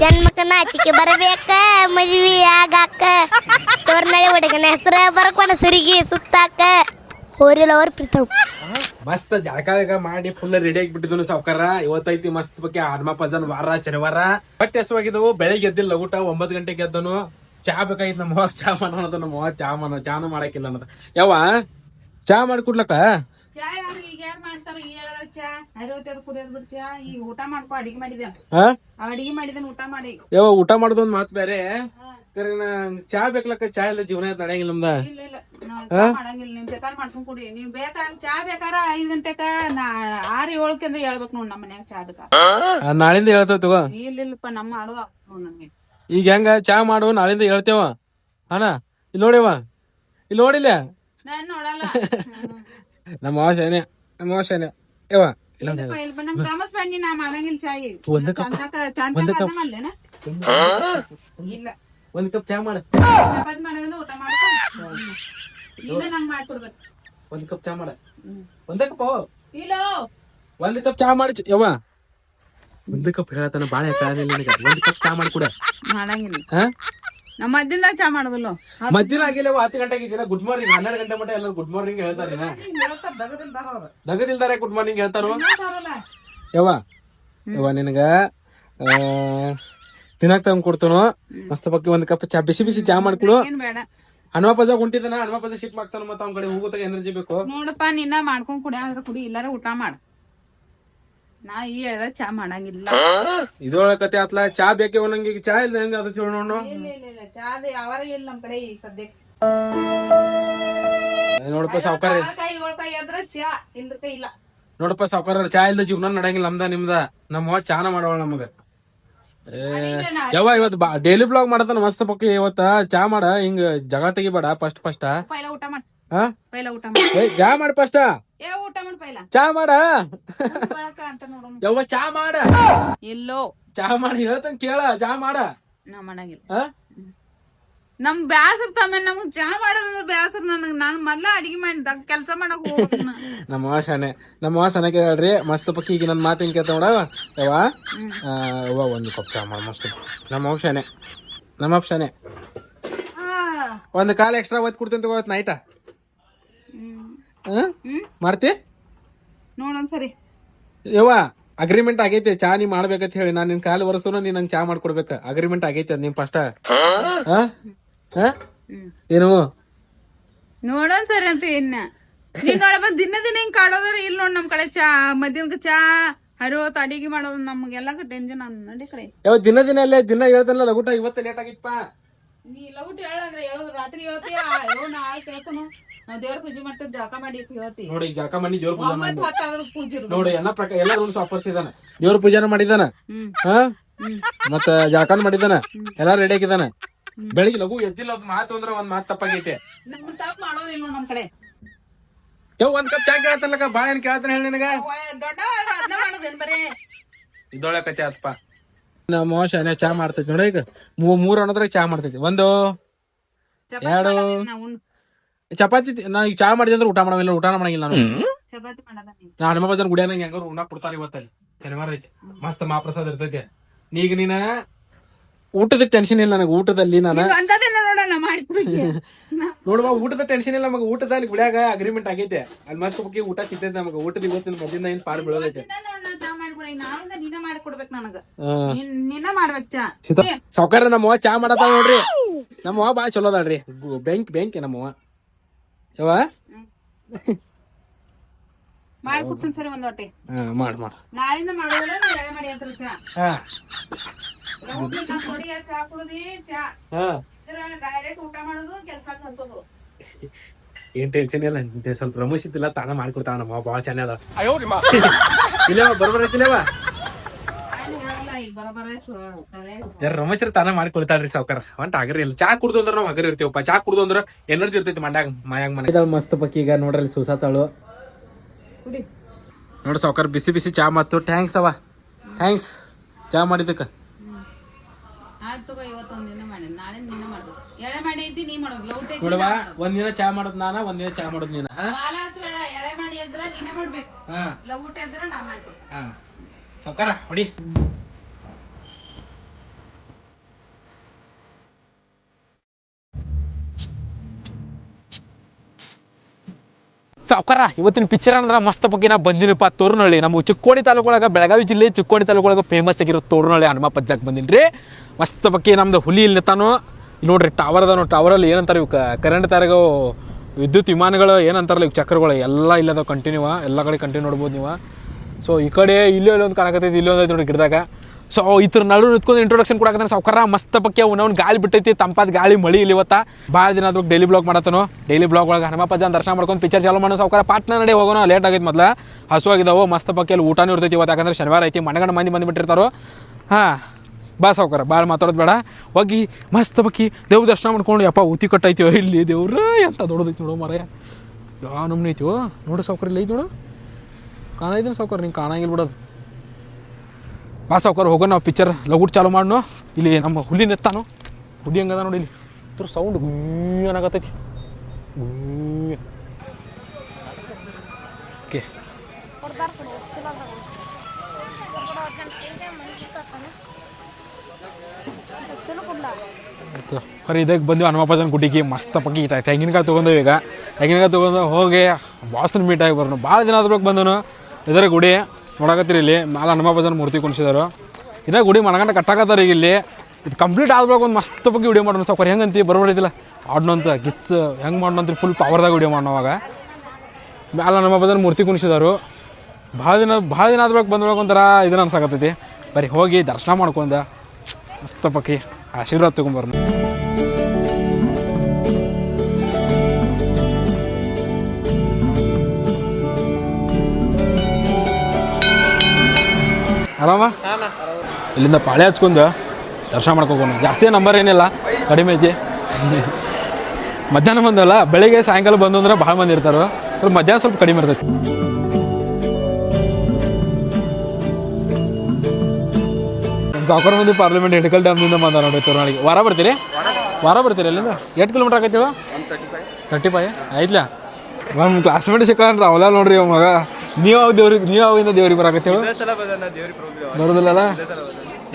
ಜನ್ಮಕ್ಕ ನಾಚಿಕೆ ಬರಬೇಕ, ಮದ್ವಿ ಆಗಾಕ ತೋರ್ನಳ್ಳಿ ಹುಡುಗನ ಹೆಸರ ಬರ್ಕೊನ ಸರಿಗಿ ಸುತ್ತಾಕ. ಹೋರಿಲ್ಲ ಅವ್ರ ಪ್ರೀತವ್. ಮಸ್ತ್ ಜಳಕ ಮಾಡಿ ಫುಲ್ ರೆಡಿ ಆಗಿಬಿಟ್ಟಿದ್ನು ಸಾವ್ಕಾರ. ಇವತ್ತೈತಿ ಮಸ್ತ್ ಬಗ್ಗೆ ಹನುಮ ಪಜನ್ ವಾರ, ಶನಿವಾರ. ಬಟ್ ಹೆಸವಾಗಿದ್ದವು ಬೆಳಿಗ್ಗೆ ಎದ್ದಿಲ್ಲ ಊಟ, ಒಂಬತ್ತು ಗಂಟೆಗೆ ಎದ್ದನು. ಚಾ ಬೇಕಾಗಿತ್ತು ನಮ್ಮ ಚಾ ಮಾಡೋ ಅನ್ನೋದು ನಮ್ಮ ಚಾ ಮಾಡೋ, ಚಾನು ಮಾಡಕ್ಕಿಲ್ಲ ಅನ್ನೋದು. ಯಾವ ಚಾ ಮಾಡಿ ಕೊಡ್ಲಕ್ಕ? ಚಾ ಯಾರು ಈಗ ಯಾರು ಮಾಡ್ತಾರ ಯಾರ ಚಾ? ಅರಿವತ್ತೈದು ಕುಡಿಯೋದ್ ಬಿಡ್ ಚಾ. ಈಗ ಊಟ ಮಾಡ್ಕೊ ಅಡಿಗೆ ಮಾಡಿದ್ದೇನೆ ಹಾ ಅಡಿಗೆ ಮಾಡಿದನ್ ಊಟ ಮಾಡಿ. ಯಾವ ಊಟ ಮಾಡೋದು ಒಂದ್ ಮಾತು ಬೇರೆ ಕರೆ ನಾ ಚಾ ಬೇಕಲಕ್ಕ? ಚಾ ಇಲ್ಲ ಜೀವನ ನಡೆಯಂಗಿಲ್ಲ ನಮ್ದ. ಇಲ್ಲ ಇಲ್ಲ. ನಾವ್ ಚಾ ಮಾಡಂಗಿಲ್ಲ. ನಿಮ್ ಬೇಕಾದ್ರೆ ಮಾಡ್ಕೊಂಡ್ ಕುಡಿ. ನೀವ್ ಬೇಕಾದ್ರೆ ಚಾ ಬೇಕಾರ ಐದ್ ಗಂಟೆಕ ನಾ ಆರು ಏಳಕ್ಕೆ ಅಂದ್ರೆ ಹೇಳ್ಬೇಕು ನೋಡ್ ನಮ್ಮ ಮನ್ಯಾಗ ಚಾ ಅದಕ್ಕ ಆ, ನಾಳಿಂದ ಹೇಳ್ತೇವ ತಗೋ. ಇಲ್ಲ ಇಲ್ಲಪ್ಪ ನಮ್ಮ ಮಾಡುವ ನೋಡ್ ನಮ್ಗೆ. ಈಗ ಹೆಂಗ? ಚಾ ಮಾಡು ನಾಳಿಂದ ಹೇಳ್ತೇವ. ಅಣ್ಣ ಇಲ್ಲಿ ನೋಡಿವ ಇಲ್ಲಿ. ನೋಡಿಲ್ಲ ನಾನ್ ನೋಡಲ್ಲ. ನಮ್ಮ ಆಶನೆ ಶಾನೆ ನಮ್ಮ ಅವ್ವ ಶಾನೆ ಯವ್ವ ಇಲ್ಲ. ನಾ ಮಾಡಂಗಿಲ್ಲ ಒಂದ್ ಕಪ್- ಮಾಡ್ಲೇನ? ಇಲ್ಲ. ಒಂದ್ ಕಪ್ ಚಾ ಮಾಡ. ಚಪಾತಿ ಮಾಡೋದನ್ನ ಊಟ ಮಾಡ್ಕೊ. ಇಲ್ಲ ನಂಗ್ ಮಾಡ್ಕೊಡ್ಬೇಕು. ಒಂದ್ ಕಪ್ ಚಾ ಮಾಡ. ಒಂದೇ ಕಪ್ ಇಲ್ಲ ಒಂದ್ ಕಪ್ ಚಾ ಮಾಡಿ ಯವ್ವ. ಒಂದ್ ಕಪ್ ಹೇಳತನ ಬಾಳೆ ಕಾಣಿಲ್ಲ ನನಗೆ. ಒಂದ್ ಕಪ್ ಚಾ ಮಾಡಿ ಕೂಡ. ಮಾಡಂಗಿಲ್ಲ. ಹಾ? ನಮ್ಮ ಮದ್ದಿಂದ ಚಾ ಮಾಡೋದಲ್ಲ? ಮಧ್ಯಾಹ್ನ ಆಗಿಲ್ಲ ಹತ್ತು ಗಂಟೆಗೆ ಇದ್ದೀರಾ ಗುಡ್ ಮಾರ್ನಿಂಗ್ ಹನ್ನೆರಡು ಗಂಟೆ ಮಟ್ಟ ಎಲ್ಲ ಗುಡ್ ಮಾರ್ನಿಂಗ್ ಹೇಳ್ತಾರೆ ದಗದಿಲ್ದಾರೆ ಗುಡ್ ಮಾರ್ನಿಂಗ್ ಹೇಳ್ತಾರೋ? ಯವ್ವ ಯವ್ವ ನಿನಗ ಆ, ತಿನ್ನಕ್ ತಗೊಂಡ್ ಕೊಡ್ತಾನೋ? ಮಸ್ತ್ ಬಗ್ಗೆ ಒಂದ್ ಕಪ್ ಚಾ ಬಿಸಿ ಬಿಸಿ ಚಾ ಮಾಡ್ಕೊಡು. ಏನ್ ಬೇಡ. ಹನುಮ ಪಜ ಕುಂಟಿದ್ದಾನ ಹನುಮ ಪಜ ಶಿಫ್ಟ್ ಮಾಡ್ತಾನ ಮತ್ತ ಅವ್ನ ಕಡೆ ಹೋಗೋತಾಗ ಎನರ್ಜಿ ಬೇಕು. ನೋಡಪ್ಪ ನಿನ್ನ ಮಾಡ್ಕೊಂಡ್ ಕುಡಿ ಆದ್ರ ಕುಡಿ ಇಲ್ಲಾರ ಊಟ ಮಾಡ. ನಾ ಈ ಹೇಳ್ದ ಚಾ ಮಾಡಂಗಿಲ್ಲ. ಇದ್ರೊಳಗ ಕತೆ ಆತ್ಲ? ಚಾ ಬೇಕೆ ಒಂದಂಗೆ ಈಗ ಚಾ ಇಲ್ಲ ಹೆಂಗ ಅದು ಹೇಳ ನೋಡು ಇಲ್ಲ ಇಲ್ಲ ಇಲ್ಲ ಚಾ ಯಾವಾರ ಇಲ್ಲ ನಮ್ ಕಡೆ ಈಗ ಸದ್ಯಕ್ಕೆ ನೋಡಪ್ಪ ಸಾವ್ಕಾರ. ಏಳ್ ಆದ್ರ ಚಾ ಇಲ್ಲ. ನೋಡಪ್ಪ ಸಾವ್ಕಾರ ಚಾ ಇಲ್ದ ಜೀವನ ನಡಂಗಿಲ್ಲ ನಮ್ದ ನಿಮ್ದ. ನಮ್ಮ ಚಾನ ಮಾಡವಳ ನಮಗ. ಏ ಯಾವ ಇವತ್ ಡೈಲಿ ಬ್ಲಾಗ್ ಮಾಡತಾನ ಮಸ್ತ್ ಪಕ್ಕ ಇವತ್ತ. ಚಾ ಮಾಡ ಹಿಂಗ ಜಗಳ ತೆಗಿಬೇಡ ಫಸ್ಟ್ ಫಸ್ಟ್ ಪೈಲ ಊಟ ಮಾಡ್. ಹಾ ಪೈಲ ಊಟ ಮಾಡ್. ಏ ಚಾ ಮಾಡ ಫಸ್ಟ್ ಏ ಊಟ ಮಾಡ್ ಪೈಲ. ಚಾ ಮಾಡ. ಬಳಕ ಅಂತ ನೋಡು. ಯವ್ವ ಚಾ ಮಾಡ. ಎಲ್ಲೋ. ಚಾ ಮಾಡಿ ಹೇಳ್ತಾನ ಕೇಳ ಚಾ ಮಾಡ. ನಾ ಮಾಡಂಗಿಲ್ಲ. ಹಾ ನಮ್ ಬ್ಯಾಸರ್ ತಮ್ಮ ನಮ್ಗ್ ಚಾ ಮಾಡೋದಂದ್ರ ಬ್ಯಾಸರ್ ನನಗ್. ನಾನ್ ಮೊದ್ಲ ಅಡಿಗೆ ಮಾಡಿ ಕೆಲಸ ಮಾಡಕ್. ನಮ್ಮ ಶಾನೆ ನಮ್ಮ ಶಾನೆ ಕೇಳ್ರಿ ಮಸ್ತ್ ಪಕ್ಕಿ ಈಗ ನನ್ನ ಮಾತಿನ ಕೇಳ್ತ ನೋಡ ಯವ್ವ ಒಂದು ಕಪ್ ಚಾ ಮಾಡ ಮಸ್ತ್. ನಮ್ಮ ಆಪ್ಷನೆ ಶಾನೆ ನಮ್ಮ ಆಪ್ಷನೆ ಶಾನೆ ಒಂದು ಕಾಲ ಎಕ್ಸ್ಟ್ರಾ ಒತ್ ಕೊಡ್ತೀನಿ ತಗೋ ನೈಟ ಮಾಡ್ತಿ ನೋಡೊಂದ್ಸರಿ. ಯವ್ವ ಅಗ್ರಿಮೆಂಟ್ ಆಗೈತೆ ಚಾ ನೀ ಮಾಡ್ಬೇಕಂತ ಹೇಳಿ. ನಾನು ನಿನ್ ಕಾಲು ವರ್ಷನು ನೀ ನಂಗೆ ಚಾ ಮಾಡ್ಕೊಡ್ಬೇಕ. ಅಗ್ರಿಮೆಂಟ್ ಆಗೈತೆ ಅದ್ ನಿಮ್ ಫಸ್ಟ್ ಏನು? ನೋಡೊಂದ್ಸರಿ ಅಂತ ಇನ್ನ. ನೀನ್ ಬಂದ್ ದಿನ ದಿನ ಹಿಂಗ್ ಕಾಡೋದ್ರ ಇಲ್ಲ ನೋಡ್ ನಮ್ ಕಡೆ ಚಾ ಮಧ್ಯಾಹ್ನಕ್ಕೆ ಚಾ ಹರಿವತ್ತು ಅಡಿಗೆ ಮಾಡೋದು ನಮ್ಗೆಲ್ಲ ಟೆನ್ಷನ್ ನಡಿ ಕಡೆ. ಯಾವ ದಿನ ದಿನ ಅಲ್ಲೇ ದಿನ ಹೇಳ್ತಾನಲ್ಲ ಲಗುಟ ಇವತ್ತು ಲೇಟ್ ಆಗಿತ್ತಪ್ಪ. ನೀ ಲೌಟ್ ಹೇಳಂದ್ರೆ ಹೇಳೋದು ರಾತ್ರಿ ಹೇಳ್ತೀಯ? ಅಯ್ಯೋ ನಾವ್ ದೇವ್ರ ಪೂಜೆ ಮಾಡ್ತೀವಿ ಮಾಡಿ ಹೇಳ್ತಿ. ನೋಡಿ ಈಗ ಜಳಕ ಮನಿ ದೇವ್ರ ಪೂಜೆ ಮಾಡಿ ಪೂಜೆ ನೋಡಿ ಎಲ್ಲ ಪ್ರಕಾರ ಎಲ್ಲ ರೂಲ್ಸ್ ಆಫರ್ಸ್ ಇದಾನ. ದೇವ್ರ ಪೂಜೆನ ಮಾಡಿದಾನ ಹಾ? ಮತ್ತ ಜಳಕನ್ ಮಾಡಿದಾನ ಎಲ್ಲಾ ರೆಡಿ ಆಗಿದಾನ ಬೆಳಿಗ್ಗೆ ಲಘು ಎದ್ದಿಲ್ಲ ಒಂದ್ ಮಾತು ಅಂದ್ರೆ ಒಂದ್ ಮಾತು ತಪ್ಪಾಗೈತೆ. ನಮ್ ತಪ್ಪು ಮಾಡೋದಿಲ್ಲ ನೋಡ್ ನಮ್ ಕಡೆ. ಯಾವ ಒಂದ್ ಕಪ್ ಚಾ ಕೇಳತ್ತಲ್ಲಕ ಬಾಳ ಏನ್ ಕೇಳತ್ತಾನ ಹೇಳಿ ನಿನಗ. ದೊಡ್ಡ ಅದನ್ನ ಮಾಡೋದೇನ್ ಬರೇ? ಇದೊಳೆ ಕತೆ ಆತ್ಪ ನಮ್ಮ ಶಾನೆ ಚಾ ಮಾಡ್ತೈತಿ ನೋಡ ಈಗ. ಮೂರ್ ಅನ್ನೋದ್ರಾಗ ಚಾ ಮಾಡ್ತೈತಿ. ಒಂದು ಚಪಾತಿ ಎರಡು. ಚಪಾತಿ ನಾ ಈಗ ಚಾ ಮಾಡಿದೆ ಅಂದ್ರೆ ಊಟ ಮಾಡಂಗಿಲ್ಲ ಊಟ ಮಾಡಂಗಿಲ್ಲ ನಾನು. ಚಪಾತಿ ಮಾಡದ ನೀನ್. ನಾ ಹನುಮ ಬಜಾರ್ ಗುಡಿಯಾಗ ನಂಗೆ ಹೆಂಗಾರು ಕೊಡ್ತಾರ ಇವತ್ತಲ್ಲಿ. ಶನಿವಾರ ಐತಿ. ಮಸ್ತ್ ಮಹಾಪ್ರಸಾದ ಇರ್ತೈತಿ. ಈಗ ನೀನ ಊಟದ ಟೆನ್ಷನ್ ಇಲ್ಲ ನನಗೆ ಊಟದಲ್ಲಿ ನಾನು ನೋಡೋಣ ಮಾಡಿಕೊಡಿಕೆ ನೋಡುವ ಊಟದ ಟೆನ್ಷನ್ ಇಲ್ಲ ನಮಗೆ ಊಟದಲ್ಲಿ ಗುಡಿಯಾಗ ಅಗ್ರಿಮೆಂಟ್ ಆಗೈತೆ. ಅಲ್ಲಿ ಮಸ್ತ್ ಬಗ್ಗೆ ಊಟ ಸಿಗ್ತೈತೆ ನಮಗೆ. ಊಟದ ಇವತ್ತಿನ ಮದ್ದಿಂದ ಏನ್ ಪಾರ್ ಬೀಳೋದೈತೆ. ಸೌಕರ್ಯ. ನೀನ್ ಚಾ. ಸಾವ್ಕಾರ ಮಾಡತ್ತ ನೋಡ್ರಿ. ನಮ್ಮ ಅವ್ವ ಬಾಳ ಚಲೋ ಅದಾಳ್ರಿ. ಬ್ಯಾಂಕ್ ಬ್ಯಾಂಕ್ ಬೆಂಕಿ ನಮ್ಮ ಅವ್ವ. ಯವ್ವ? ಮಾಡ್ಕೊಡ್ತೀನಿ ಸರಿ ಒಂದ್ ಹೊಟ್ಟೆ ಹಾ ಮಾಡ್ ಮಾಡ್. ನಾಳಿಂದ ಮಾಡೋದಿಲ್ಲ ನೀ ಎಳೆ ಮಾಡಿ ಅಂತ ಚಾ. ನಾ ಕೊಡಿ ಚಾ ಕುಡ್ದಿ ಚಾ. ಹಾ. ಡೈರೆಕ್ಟ್ ಊಟ ಮಾಡೋದು ಹಂತದು ಏನ್ ಟೆನ್ಷನ್ ಇಲ್ಲ ಸ್ವಲ್ಪ ರಮೇಶ್ ಇದ್ದಿಲ್ಲ ತಾನ ಮಾಡ್ಕೊಡ್ತಾವ ನಮ್ಮ ಬಾಳ ಚೆನ್ನಾಗ ಇಲ್ಲವ ಬರೋಬರ ಐತಿಲ್ಲವ ರಮೇಶ್ ತಾನ ಮಾಡ್ಕೊಳ್ತಾಳ್ರಿ ಸಾವ್ಕಾರ. ಒಂಟ ಹಗರಿ ಇಲ್ಲ. ಚಾ ಕುಡ್ದು ಅಂದ್ರೆ ನಾವ್ ಹಗರಿ ಇರ್ತೀವಪ್ಪ. ಚಾ ಕುಡ್ದು ಅಂದ್ರೆ ಎನರ್ಜಿ ಇರ್ತೈತಿ ಮಂಡ್ಯಾಗ ಮಾಯಾಗ ಮನೆ ಮಸ್ತ್ ಪಕ್ಕಿ ಈಗ ನೋಡ್ರಲ್ಲಿ ಸುಸಾತಾಳು ಕುಡಿ. ನೋಡ್ರಿ ಸಾವ್ಕಾರ ಬಿಸಿ ಬಿಸಿ ಚಾ ಮಾತು. ಥ್ಯಾಂಕ್ಸ್ ಅವ ಥ್ಯಾಂಕ್ಸ್ ಚಾ ಮಾಡಿದ್ದಕ್ಕ. ಆಯ್ತು ತಗೋ ಇವತ್ತೊಂದ್ ದಿನ ಮಾಡಿ ನಾಳೆ ದಿನ ಮಾಡ್ಬೇಕು. ಎಳೆ ಮಾಡಿ ಇದ್ದಿ ನೀ ಮಾಡೋದು ಲೌಟೆ ನೋಡವ ಒಂದಿನ ಚಾ ಮಾಡೋದ್ ನಾನ ಒಂದಿನ ಚಾ ಮಾಡೋದ್ ನೀನ? ಬಾಲ ಹಚ್ಬೇಡ ಎಳೆ ಮಾಡಿ ನೀನೇ ಮಾಡ್ಬೇಕು. ಲೌಟೆ ನಾ ಮಾಡ್ಬೇಕು ಹಾ. ಹೊಡಿ. ಸಾವ್ಕಾರ ಇವತ್ತಿನ ಪಿಕ್ಚರ್ ಅಂದ್ರೆ ಮಸ್ತ್ ಬಗ್ಗೆ ನಾ ಬಂದಿನಪ್ಪ ತೋರ್ನಹಳ್ಳಿ ನಮ್ಮ ಚಿಕ್ಕೋಡಿ ತಾಲೂಕೊಳಗೆ, ಬೆಳಗಾವಿ ಜಿಲ್ಲೆ ಚಿಕ್ಕೋಡಿ ತಾಲೂಕೊಳಗೆ ಫೇಮಸ್ ಆಗಿರೋ ತೋರ್ನಹಳ್ಳಿ ಹನುಮಪ್ಪ ಜಾಗ ಬಂದಿನಿ ರೀ ಮಸ್ತ್ ಬಗ್ಗೆ ನಮ್ದು ಹುಲಿ ಇಲ್ಲಿ ತಾನು ಇಲ್ಲಿ ನೋಡ್ರಿ ಟವರ್ ಅದಾನು. ಟವರಲ್ಲಿ ಏನಂತಾರೆ ಇವು ಕರೆಂಟ್ ತಾರಗೋ ವಿದ್ಯುತ್ ವಿಮಾನಗಳು ಏನಂತಾರಲ್ಲ ಇವು ಚಕ್ರಗಳು, ಎಲ್ಲ ಇಲ್ಲದ ಕಂಟಿನ್ಯೂ ಎಲ್ಲ ಕಡೆ ಕಂಟಿನ್ಯೂ ನೋಡ್ಬೋದು ನೀವು. ಸೊ ಈ ಕಡೆ ಇಲ್ಲೋ ಇಲ್ಲೊಂದು ಕಾಣಕತ್ತೈತಿ ಇಲ್ಲೊಂದು ಐತಿ ನೋಡಿ ಗಿಡದಾಗ. ಸೊ ಇದ್ರ ನಡು ನಿಂತ್ಕೊಂಡು ಇಂಟ್ರೊಡಕ್ಷನ್ ಕೊಡಕತ್ತಾನೆ ಸೌಕರ್ಯ ಮಸ್ತ್ ಪಕ್ಕೆ ಅವನವ್ನು ಗಾಳಿ ಬಿಟ್ಟೈತಿ, ತಂಪಾದ ಗಾಳಿ, ಮಳಿ ಇಲ್ಲಿ ಇವತ್ತ. ಭಾಳ ದಿನ ಅದ್ರ ಡೈಲಿ ಬ್ಲಾಗ್ ಮಾಡತ್ತನು. ಡೈಲಿ ಬ್ಲಾಗ್ ಒಳಗೆ ಹನುಮಪ್ಪಜನ್ ದರ್ಶನ ಮಾಡ್ಕೊಂಡು ಪಿಕ್ಚರ್ ಚಾಲು ಮಾಡೋ ಸಾವ್ಕಾರ. ಪಾಟ್ನ ನಡೆ ಹೋಗೋಣ ಲೇಟ್ ಆಗೈತೆ ಮೊದ್ಲ. ಹಸು ಆಗಿದಾವು, ಮಸ್ತ್ ಪಕ್ಕೆ ಅಲ್ಲಿ ಊಟನೂ ಇರ್ತೈತಿ ಇವತ್ತು. ಯಾಕಂದ್ರೆ ಶನಿವಾರ ಐತಿ ಮನೆಗಣ್ಣ ಮಂದಿ ಬಂದ್ಬಿಟ್ಟಿರ್ತಾರ ಹಾಂ, ಬಾ ಸಾವ್ಕಾರ ಭಾಳ ಮಾತಾಡೋದು ಬೇಡ. ಹೋಗಿ, ಮಸ್ತ್ ಬಕ್ಕಿ ದೇವ್ ದರ್ಶನ ಮಾಡ್ಕೊಂಡು, ಯಪ್ಪ, ಊತಿ ಕಟ್ಟೈತಿವೋ ಇಲ್ಲಿ ದೇವ್ರ, ಎಂತ ದೊಡ್ಡದೈತಿ ನೋಡು ಮರ ಯಾವ ನಮ್ನಿ ಐತಿವೋ ನೋಡು ಸಾವ್ಕಾರ, ಇಲ್ಲಿ ಐತಿ ನೋಡು. ಕಾಣೈತಿನ ಸಾವ್ಕಾರ, ನಿಂಗೆ ಕಾಣಂಗಿಲ್ಲ ಬಿಡೋದು. ಬಾ ಸಾವ್ಕಾರ ಹೋಗೋಣ, ನಾವು ಪಿಕ್ಚರ್ ಲಗುಟ್ ಚಾಲು ಮಾಡ್ನು? ಇಲ್ಲಿ ನಮ್ಮ ಹುಲಿ ನೆತ್ತಾನು? ಹುಲಿ ಹಂಗದ ನೋಡಿ ಇಲ್ಲಿ. ಇದ್ರ ಸೌಂಡ್ ಗುಯ್ಯ ಅನ್ನಕತ್ತೈತಿ ಓಕೆ. ಬರೀ ಇದಕ್ಕೆ ಬಂದು ಹನುಮಪ್ಪನ ಗುಡಿಗೆ. ಮಸ್ತ್ ಪಕ್ಕಿ. ತೆಂಗಿನಕಾಯಿ ತೊಗೊಂಡೇವು ಈಗ. ತೆಂಗಿನಕಾಯಿ ತೊಗೊಂಡು ಹೋಗಿ ಬಾಸನ್ ಮೀಟ್ ಆಗಿ ಬರೋಣ. ಭಾಳ ದಿನ ಆದ್ಬೇಕು ಬಂದನು ಇದರ ಗುಡಿ. ನೋಡಕತ್ತೀರಿ ಇಲ್ಲಿ, ಮ್ಯಾಲೆ ಹನುಮಪ್ಪನ ಮೂರ್ತಿ ಕುಣಿಸಿದಾರು. ಇದೇ ಗುಡಿ ಮನಗಂಡ ಕಟ್ಟಾಕತ್ತಾರ ಈಗ ಇಲ್ಲಿ. ಇದು ಕಂಪ್ಲೀಟ್ ಆದ್ಬೇಕು ಒಂದು ಮಸ್ತ್ ಬಗ್ಗೆ ವಿಡಿಯೋ ಮಾಡೋಣ ಸಾವ್ಕಾರ ಹೆಂಗಂತಿ ಬರೋದಿಲ್ಲ ಆಡ್ನಂತ ಗಿಚ್ ಹೆಂಗೆ ಮಾಡೋಣ ಫುಲ್ ಪವರ್ದಾಗ ವಿಡಿಯೋ ಅವಾಗ. ಮ್ಯಾಲ ಹನುಮಪ್ಪನ ಮೂರ್ತಿ ಕುಣಿಸಿದಾರು. ಭಾಳ ದಿನ ಭಾಳ ದಿನ ಆದ್ಬೇಕು ಬಂದ್ಬೇಕು ಒಂಥರ ಇದನ್ನ ಅನ್ಸಕತ್ತೈತಿ. ಬರೀ ಹೋಗಿ ದರ್ಶನ ಮಾಡ್ಕೊಂಡ, ಮಸ್ತ್ ಪಕ್ಕಿ ಆಶೀರ್ವಾದ ತೊಗೊಂಬರ್ನು ಆರಾಮ? ಇಲ್ಲಿಂದ ಪಾಳೆ ಹಚ್ಕೊಂಡು ದರ್ಶನ ಮಾಡ್ಕೋಕೊಂಡು ಜಾಸ್ತಿ ನಂಬರ್ ಏನಿಲ್ಲ ಕಡಿಮೆ ಐತಿ. ಮಧ್ಯಾಹ್ನ ಬಂದಲ್ಲ ಬೆಳಿಗ್ಗೆ ಸಾಯಂಕಾಲ ಬಂದು ಅಂದ್ರೆ ಭಾಳ ಮಂದಿ ಇರ್ತಾರೆ. ಸ್ವಲ್ಪ ಮಧ್ಯಾಹ್ನ ಸ್ವಲ್ಪ ಕಡಿಮೆ ಇರ್ತೈತಿ. ಸಾಕರ್ ಮಂದಿ ಪಾರ್ಲಿಮೆಂಟ್ ಹಿಡ್ಕಲ್ ಡ್ಯಾಮ್ನಿಂದ ಬಂದ ನೋಡಿ ತೋರಣಾಳಿಗೆ ವಾರ ಬರ್ತೀರಿ? ವಾರ ಬರ್ತೀರಿ ಅಲ್ಲಿಂದ? ಎಷ್ಟು ಕಿಲೋಮೀಟ್ರ್ ಆಗೈತಿ ತರ್ಟಿ ಫೈವ್ ಆಯ್ತಲ್ಲ ನಮ್ಮ ಕ್ಲಾಸ್ಮೇಟ್ ಸಿಕ್ಕ ಅವಲ್ಲ ನೋಡ್ರಿ ಮಗ. ನೀವು ಯಾವ ದೇವ್ರಿಗೆ ನೀವು ಯಾವಾಗಿಂದ ದೇವ್ರಿಗೆ ಬರಾಕತ್ತಿ ಹೇಳು? ಬರೋದಿಲ್ಲಲ್ಲ?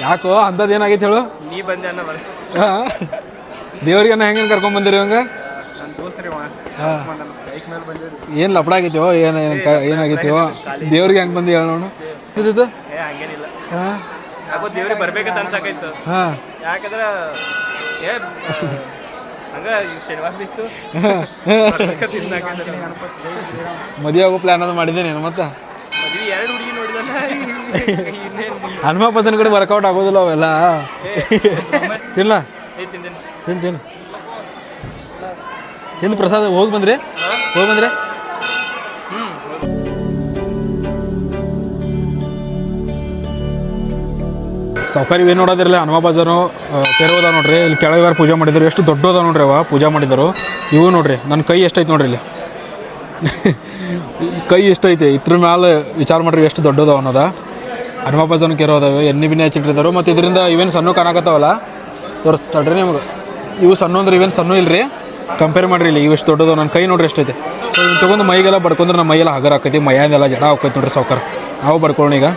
ಯಾಕೋ ಅಂಥದ್ದು ಏನಾಗೈತೆ ಹೇಳು? ನೀ ಬಂದೆ ಅನ್ನ ಬರ ಹಾಂ. ದೇವ್ರಿಗೆ ಹೆಂಗೆ ಕರ್ಕೊಂಡ್ ಬಂದಿರಿ ಹಂಗ ಏನ್ ಲಪಡ ಆಗೈತಿವೋ ಏನು ಏನು ಕ ಏನಾಗೈತಿವೋ ದೇವ್ರಿಗೆ ಹೆಂಗೆ ಬಂದಿ ಹೇಳ ನೋಡು. ಹಂಗೇನಿಲ್ಲ. ಹಾಂ. ದೇವ್ರಿಗೆ ಬರ್ಬೇಕಂತ ಅನ್ಸಾಕೈತು ಹಾಂ. ಯಾಕಂದ್ರ ಮದುವೆ ಆಗೋ ಪ್ಲ್ಯಾನ್ ಅದು ಮಾಡಿದ್ದೇನೆ ಮತ್ತೆ. ಮದ್ವಿ ಎರಡು ಹುಡುಗಿ ನೋಡಿದಲ್ಲ ಇನ್ನೇನು? ಹನುಮ ಭಜನ್ ಕಡೆ ವರ್ಕೌಟ್ ಆಗೋದಿಲ್ಲ ಅವೆಲ್ಲ. ತಿನ್ನ. ತಿನ್ ತಿನ್ ಪ್ರಸಾದ ಹೋಗಿ ಬಂದ್ರಿ. ಹೋಗಿ ಬಂದ್ರಿ. ಸೌಕರ್ಯ ಏನು ನೋಡೋದಿರಲಿ. ಹನುಮ ಬಜಾರು ತೆರೋದ ನೋಡ್ರಿ. ಇಲ್ಲಿ ಕೆಳಗಾರ ಪೂಜೆ ಮಾಡಿದ್ರು. ಎಷ್ಟು ದೊಡ್ಡದ ನೋಡ್ರಿ ಅವ, ಪೂಜೆ ಮಾಡಿದರು. ಇವು ನೋಡ್ರಿ. ನನ್ನ ಕೈ ಎಷ್ಟೈತೆ ನೋಡ್ರಿ ಇಲ್ಲಿ. ಕೈ ಎಷ್ಟೈತೆ. ಇದ್ರ ಮ್ಯಾಲೆ ವಿಚಾರ ಮಾಡ್ರಿ ಎಷ್ಟು ದೊಡ್ಡದವ ಅನ್ನೋದ. ಹನುಮ ಬಜಾನು ಅದಾವೆ ಎಣ್ಣೆ ಬಿನ್ನೆ ಹಚ್ಚಿಟ್ಟಿರ್ತಾರೆ. ಮತ್ತು ಇದರಿಂದ ಇವೇನು ಸಣ್ಣ ಕಾಣಕತ್ತಾವಲ್ಲ. ತೋರಿಸ್ತಾಳ್ರಿ ನಿಮ್ಗೆ. ಇವು ಸಣ್ಣ ಅಂದ್ರೆ ಇವೇನು ಸಣ್ಣ ಇಲ್ರಿ. ಕಂಪೇರ್ ಮಾಡ್ರಿ ಇಲ್ಲಿ. ಇವು ಎಷ್ಟು ದೊಡ್ಡದು ನನ್ನ ಕೈ ನೋಡ್ರಿ ಎಷ್ಟೈತೆ. ಸೊ ತೊಗೊಂಡು ಮೈಗೆಲ್ಲ ಬಡ್ಕೊಂಡ್ರೆ ನಮ್ಮ ಮೈಯೆಲ್ಲ ಹಗರ ಹಾಕೈತಿ ಮೈಯಂದೆಲ್ಲ ಜಡ ಹಾಕೈತಿ ನೋಡ್ರಿ ಸಾವ್ಕಾರ. ನಾವು ಬಡ್ಕೊಳ್ಳೋಣ ಈಗ.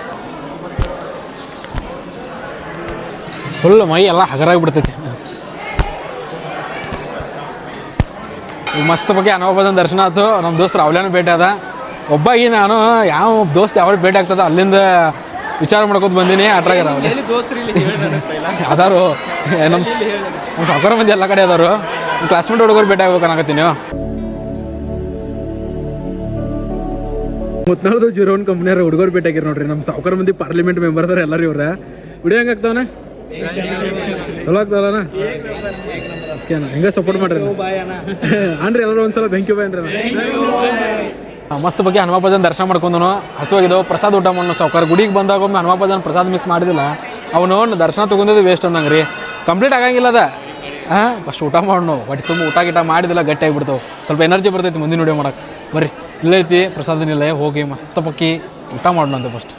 ಫುಲ್ ಮೈ ಎಲ್ಲ ಹಗರಾಗ್ಬಿಡ್ತೈತಿ. ಈಗ ಮಸ್ತ್ ಬಗ್ಗೆ ಅನುಭವದ ದರ್ಶನ ಆಯ್ತು. ನಮ್ಮ ದೋಸ್ತ ರಾವ್ಲ್ಯಾನು ಭೇಟಿ ಅದ ಒಬ್ಬಾಗಿ ನಾನು ಯಾವ ದೋಸ್ತ್ ಯಾವ ಭೇಟಿ ಆಗ್ತದ ಅಲ್ಲಿಂದ ವಿಚಾರ ಮಾಡ್ಕೊತ ಬಂದೀನಿ. ಅಟ್ರಾಗ ಅದಾರು. ನಮ್ಮ ನಮ್ಮ ಮಂದಿ ಎಲ್ಲ ಕಡೆ ಅದಾರು. ಕ್ಲಾಸ್ಮೇಟ್ ಹುಡುಗರು ಭೇಟಿ ಆಗ್ಬೇಕು ಅನ್ನಕತ್ತೀನಿ ಮುತ್ನಾಳ್ದು ಜೀರೋ ಒನ್ ಕಂಪ್ನಿಯವ್ರ ಹುಡುಗರು ಭೇಟಿ ಆಗಿರ್ ನೋಡ್ರಿ. ನಮ್ಮ ಸಾವುಕಾರ ಮಂದಿ ಪಾರ್ಲಿಮೆಂಟ್ ಮೆಂಬರ್ ಅದಾರ ಎಲ್ಲರೂ ಇವ್ರ. ವಿಡಿಯೋ ಹೆಂಗ್ ಆಗ್ತಾವನ? ಚಲೋ ಆಗ್ತದಲ್ಲ ಹಿಂಗೆ ಸಪೋರ್ಟ್ ಮಾಡ್ರಿ ಅನ್ರಿ ಎಲ್ಲರೂ ಒಂದ್ಸಲ ಥ್ಯಾಂಕ್ ಬಾಯ್ ಮಸ್ತ್ ಬಗ್ಗೆ ಹನುಮಾಪಜನ್ ದರ್ಶನ ಮಾಡ್ಕೊಂಡು ಹಸುವಾಗಿದ್ದವು ಪ್ರಸಾದ ಊಟ ಮಾಡೋ ಸೌಕರ್ ಗುಡಿಗೆ ಬಂದಾಗ ಒಮ್ಮೆ ಹನುಮಾಪಜನ್ ಪ್ರಸಾದ ಮಿಸ್ ಮಾಡಿದಿಲ್ಲ. ಅವನು ದರ್ಶನ ತೊಗೊಂಡಿದ್ದು ವೇಸ್ಟ್ ಅಂದಂಗೆ ರೀ. ಕಂಪ್ಲೀಟ್ ಆಗಂಗಿಲ್ಲ ಅದ. ಹಾಂ ಫಸ್ಟ್ ಊಟ ಮಾಡೋಣ ಒಟ್ಟು ತುಂಬ ಊಟ ಗಿಟ ಮಾಡಿದಿಲ್ಲ, ಗಟ್ಟಿ ಆಗಿಬಿಡ್ತಾವೆ. ಸ್ವಲ್ಪ ಎನರ್ಜಿ ಬರ್ತೈತಿ ಮುಂದಿನ ವಿಡಿಯೋ ಮಾಡಕ್ಕೆ ಬರ್ರಿ ಇಲ್ಲೈತಿ ಪ್ರಸಾದನಿಲ್ಲ ಹೋಗಿ ಮಸ್ತ್ ಪಕ್ಕಿ ಊಟ ಮಾಡೋಣ ಅಂತ ಫಸ್ಟ್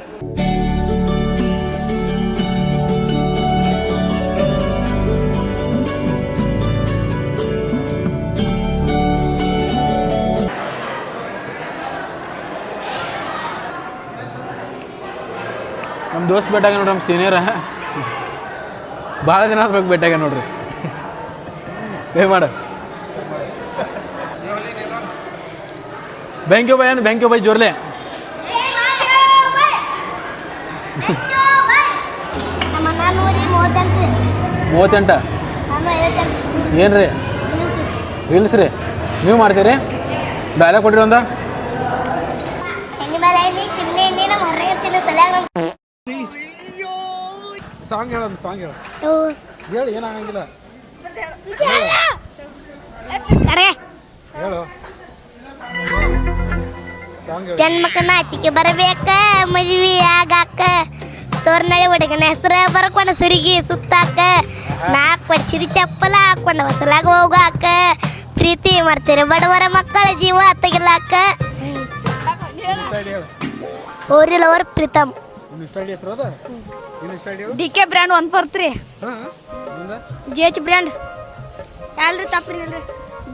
ನಮ್ಮ ದೋಸ್ತ್ ಬೆಟ್ಟಾಗ ನೋಡ್ರಿ ನಮ್ಮ ಸೀನಿಯರ ಭಾಳ ದಿನ ಆದ್ಮೇಲೆ ಬೆಟ್ಟಾಗ ನೋಡ್ರಿ. ಪೇ ಮಾಡ. ಬ್ಯಾಂಕ್ಯೋ ಬೈ ಅಂದ್ರೆ ಬ್ಯಾಂಕ್ಯೋ ಬೈ ಜೋರ್ಲೆ. ಮೂವತ್ತೆಂಟು. ಏನು ರೀ ರೀಲ್ಸ್ ರೀ. ನೀವು ಮಾಡ್ತೀರಿ? ಡೈಲಾಗ್ ಕೊಟ್ಟಿರಿ ಒಂದು ಎಣ್ಣೆ ಮೇಲೆ ಎಣ್ಣೆ ಚಿಮ್ಮೆ ಎಣ್ಣೆ ನಮ್ಮ ಹೊರಗೆ ತಿನ್ನು ತಲೆಯಾಗ ಸಾಂಗ್ ಹೇಳ ಸಾಂಗ್ ಹೇಳ. ಹೇಳು ಏನಾಗಂಗಿಲ್ಲ. ಹೇಳು. ಜನ್ಮಕ್ಕನ ಆಚಿಕೆ ಬರಬೇಕ ಮದ್ವಿ ಆಗಾಕ. ತೋರ್ನಳ್ಳಿ ಹುಡುಗನ ಹೆಸರು ಬರ್ಕೊಂಡ ಸುರಿಗಿ ಸುತ್ತಾಕ. ನಾಲ್ಕು ವರ್ಷದ ಚಪ್ಪಲ ಹಾಕೊಂಡ ಹೊಸಲಾಗ ಹೋಗಾಕ. ಪ್ರೀತಿ ಮಾಡ್ತೀರಿ ಬಡವರ ಮಕ್ಕಳ ಜೀವ ತೆಗಿಲಾಕ. ಓರಿಲ್ ಅವ್ರ ಪ್ರೀತಮ್. ಹೆಸರು ಅದ? D K brand one four three. ಹಾಂ ನಿಂದ G H brand. ತಪ್ಪ್ರಿ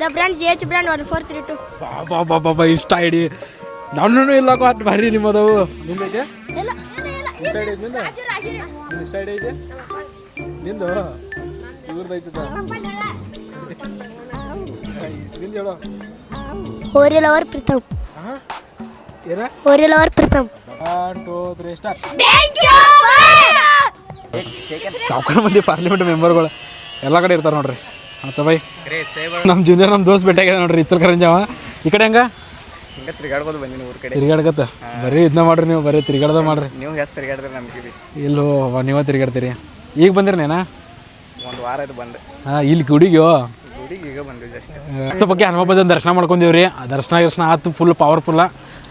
the brand G H brand one four three two. ಬಾಬಾ ಬಾಬಾ ಬಾ ಇನ್ಸ್ಟಾ ಐಡಿ ನನ್ನೂ ಇಲ್ಲ ಅಷ್ಟು ಭಾರಿ ನಿಮ್ಮದವು ಐಡಿ ಐತೆ ನಿಂದ? ಐಡಿ ಐತೆ ನಿಂದು? ಇವ್ರದ್ದು ನಿಂದು ಹೇಳು. ಓರಿಲ್ ಅವ್ರ ಪ್ರೀತಮ್ ಹಾಂ ಏನ? ಓರಿಲ್ ಅವ್ರ Pritam one two three start ಸಾವುಕಾರ ಮಂದಿ ಪಾರ್ಲಿಮೆಂಟ್ ಮೆಂಬರ್ಗಳು ಎಲ್ಲ ಕಡೆ ಇರ್ತಾರೆ ನೋಡ್ರಿ. ಅಂತ ಬೈ ನಮ್ಮ ಜೂನಿಯರ್ ನಮ್ಮ ದೋಸ್ತ್ ಭೇಟಿಯಾಗಿದೆ ನೋಡ್ರಿ ಇಚ್ಚಲ್ ಕರಂಜ ಈ ಕಡೆ ಹೆಂಗ? ಹಿಂಗ ತಿರ್ಗಾಡ್ಬೋದು ಬಂದಿನಿ ಊರ್ ಕಡೆ. ತಿರ್ಗಾಡ್ಕತ್ತ? ಬರೀ ಇದನ್ನ ಮಾಡ್ರಿ ನೀವು ಬರೀ ತಿರ್ಗಾಡ್ದ ಮಾಡ್ರಿ. ನೀವು ಹೆಸ್ ತಿರ್ಗಾಡಿದ್ರೆ ನಮ್ಗೆ ಇಲ್ಲೋ ನೀವ ತಿರ್ಗಾಡ್ತೀರಿ. ಈಗ ಬಂದಿರಿ ನೇನಾ? ಒಂದು ವಾರ ಇದು ಬಂದೆ. ಹಾಂ ಇಲ್ಲಿ ಗುಡಿಗೋ? ಗುಡಿಗೆ ಈಗ ಬಂದ್ವಿ ಜಸ್ಟ್ ಬಗ್ಗೆ ಹನುಮಪ್ಪನ ದರ್ಶನ ಮಾಡ್ಕೊಂಡಿವ್ರಿ. ಆ ದರ್ಶನ ಗಿರ್ಶನ ಆತು ಫುಲ್ ಪವರ್ಫುಲ್ಲ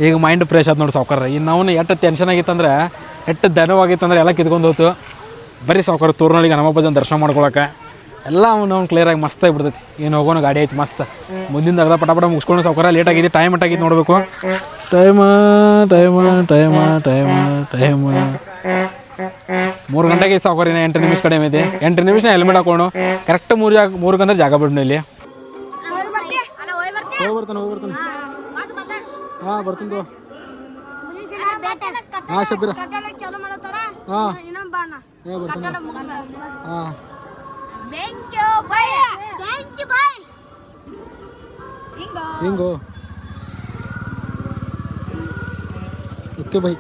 ಈಗ ಮೈಂಡ್ ಫ್ರೆಶ್ ಆದ್ ನೋಡಿ ಸಾವ್ಕಾರ ಇನ್ನು ನಾವು ಎಷ್ಟು ಟೆನ್ಷನ್ ಆಗಿತ್ತಂದ್ರೆ ಎಷ್ಟು ದನವಾಗಿತ್ತಂದ್ರೆ ಎಲ್ಲ ಕಿತ್ಕೊಂಡು ಹೋಯ್ತು ಬರೀ ಸಾವ್ಕಾರ ತೂರ್ನಳಿಗೆ ಜನ ದರ್ಶನ ಮಾಡ್ಕೊಳಕ್ಕೆ ಎಲ್ಲ ಅವ್ನು ಅವ್ನು ಕ್ಲಿಯರಾಗಿ ಮಸ್ತ್ ಆಗಿಬಿಡ್ತೈತಿ. ಏನು ಹೋಗೋಣ ಗಾಡಿ ಐತಿ ಮಸ್ತ್. ಮುಂದಿನ ಅರ್ಧ ಪಟ ಪಟ ಮುಗಿಸ್ಕೊಂಡು ಸಾವುಕಾರ ಲೇಟ್ ಆಗಿದೆ ಟೈಮ್ ಅಟ್ಟಾಗಿದ್ದು ನೋಡಬೇಕು. Time time time time time ಮೂರು ಗಂಟೆಗೆ ಸಾವುಕಾರ ಇನ್ನು ಎಂಟು ನಿಮಿಷ ಕಡಿಮೆ ಐತಿ ಎಂಟು ನಿಮಿಷ ಹೆಲ್ಮೆಟ್ ಹಾಕೊಂಡು ಕರೆಕ್ಟ್ ಮೂರು ಜಾಗ ಮೂರು ಗಂಟೆ ಜಾಗ ಬಿಡ್ನು ಇಲ್ಲಿ ಹೋಗಿ ಬರ್ತಾನೆ ಹೋಗಿ ಬರ್ತಾನೆ. ಹಾಂ ಬರ್ತೀನಿ ಹಾ ಶಬ್ಬಿರ. ಥ್ಯಾಂಕ್ ಏ ಬರ್ತಾನೆ ಹಾಂ. ಹಿಂಗೋ ಓಕೆ ಬೈ